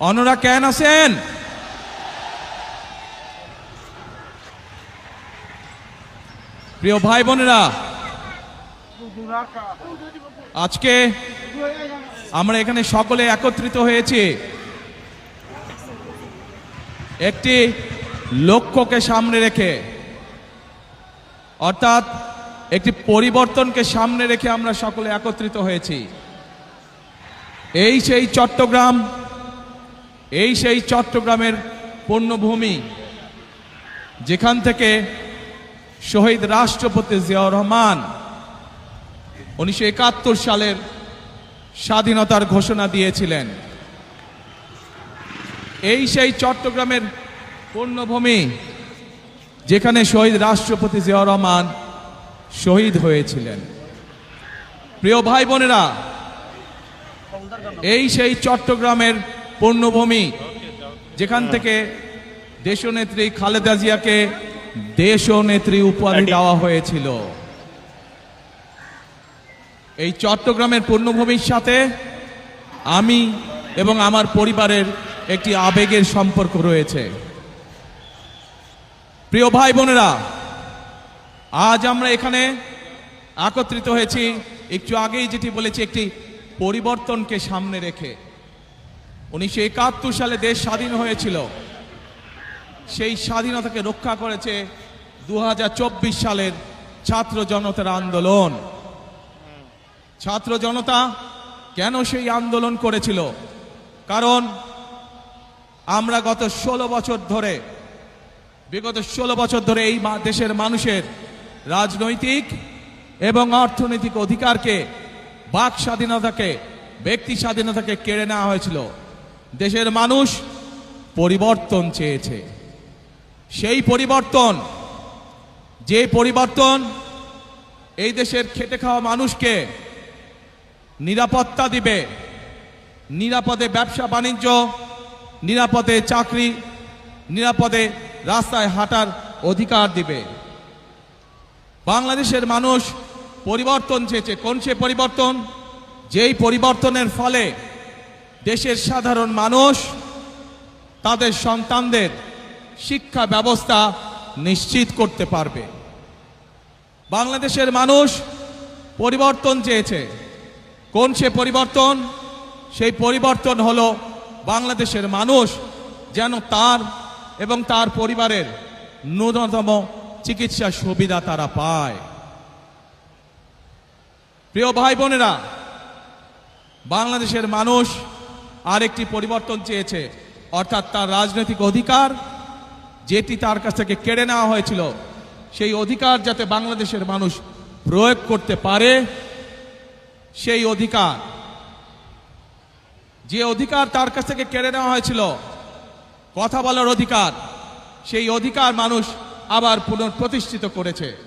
অনরা কেন আছেন? প্রিয় ভাই বোনেরা, আজকে আমরা এখানে সকলে একত্রিত হয়েছি। একটি লক্ষ্যকে সামনে রেখে, অর্থাৎ একটি পরিবর্তনকে সামনে রেখে আমরা সকলে একত্রিত হয়েছি। এই সেই চট্টগ্রাম এই সেই চট্টগ্রামের পূর্ণভূমি যেখান থেকে শহীদ রাষ্ট্রপতি জিয়াউর রহমান উনিশশো একাত্তর সালের স্বাধীনতার ঘোষণা দিয়েছিলেন। এই সেই চট্টগ্রামের পূর্ণভূমি যেখানে শহীদ রাষ্ট্রপতি জিয়াউর রহমান শহীদ হয়েছিলেন। প্রিয় ভাই বোনেরা, এই সেই চট্টগ্রামের পূর্ণভূমি। যেখান থেকে দেশনেত্রী খালেদা জিয়াকে দেশনেত্রী উপাধি দেওয়া হয়েছিল। এই চট্টগ্রামের পূর্ণভূমির সাথে আমি এবং আমার পরিবারের একটি আবেগের সম্পর্ক রয়েছে। প্রিয় ভাই বোনেরা আজ আমরা এখানে একত্রিত হয়েছি। একটু আগেই যেটি বলেছি একটি পরিবর্তনকে সামনে রেখে। উনিশশো একাত্তর সালে দেশ স্বাধীন হয়েছিল। সেই স্বাধীনতাকে রক্ষা করেছে দু হাজার চব্বিশ সালের ছাত্র জনতার আন্দোলন। ছাত্র জনতা কেন সেই আন্দোলন করেছিল? কারণ আমরা গত ষোলো বছর ধরে, বিগত ষোলো বছর ধরে এই দেশের মানুষের রাজনৈতিক এবং অর্থনৈতিক অধিকারকে, বাক স্বাধীনতাকে, ব্যক্তি স্বাধীনতাকে কেড়ে নেওয়া হয়েছিল। দেশের মানুষ পরিবর্তন চেয়েছে। সেই পরিবর্তন, যে পরিবর্তন এই দেশের খেটে খাওয়া মানুষকে নিরাপত্তা দিবে। নিরাপদে ব্যবসা, বাণিজ্য, নিরাপদে চাকরি, নিরাপদে রাস্তায় হাঁটার অধিকার দিবে। বাংলাদেশের মানুষ পরিবর্তন চেয়েছে। কোন সে পরিবর্তন? যেই পরিবর্তনের ফলে দেশের সাধারণ মানুষ, তাদের সন্তানদের শিক্ষা ব্যবস্থা নিশ্চিত করতে পারবে। বাংলাদেশের মানুষ পরিবর্তন চেয়েছে। কোন সে পরিবর্তন? সেই পরিবর্তন হলো বাংলাদেশের মানুষ যেন তার এবং তার পরিবারের ন্যূনতম চিকিৎসা সুবিধা তারা পায়। প্রিয় ভাই বোনেরা, বাংলাদেশের মানুষ আরেকটি পরিবর্তন চেয়েছে, অর্থাৎ তার রাজনৈতিক অধিকার যেটি তার কাছ থেকে কেড়ে নেওয়া হয়েছিল, সেই অধিকার যাতে বাংলাদেশের মানুষ প্রয়োগ করতে পারে, সেই অধিকার, যে অধিকার তার কাছ থেকে কেড়ে নেওয়া হয়েছিল, কথা বলার অধিকার, সেই অধিকার মানুষ আবার পুনঃপ্রতিষ্ঠিত করেছে।